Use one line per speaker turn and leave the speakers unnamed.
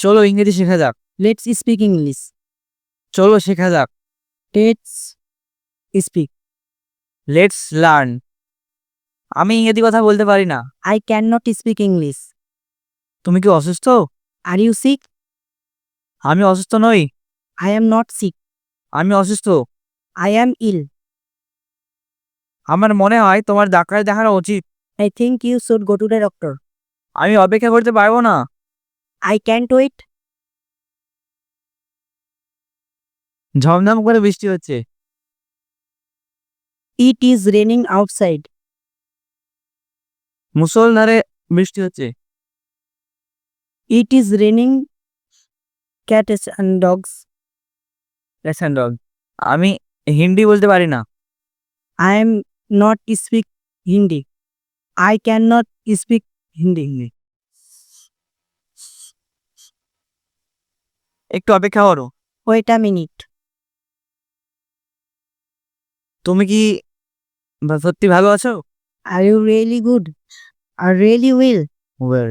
চলো ইংরেজি শেখা যাক।
লেটস স্পিক ইংলিশ
চলো শেখা যাক।
লেটস স্পিক
লেটস লার্ন আমি ইংরেজি কথা বলতে পারি না।
I can not speak English
তুমি কি অসুস্থ?
আর ইউ সিক
আমি অসুস্থ নই।
আই এম নট সিক
আমি অসুস্থ।
আই অ্যাম ইল
আমার মনে হয় তোমার ডাক্তার দেখানো উচিত।
I think you should go to the doctor
আমি অপেক্ষা করতে পারব না।
আই ক্যান ক্যান্ট ওয়েট
ঝমঝম করে বৃষ্টি হচ্ছে।
ইট ইজ রেনিং আউটসাইড
মুসলধারে বৃষ্টি হচ্ছে।
It is raining cats and dogs
lesson dog আমি হিন্দি বলতে পারি না।
I am not speak Hindi I can not speak Hindi Hindi
একটু অপেক্ষা করো।
ওয়েট আ মিনিট
তুমি কি সত্যি ভালো আছো?
Are you really good are really will
well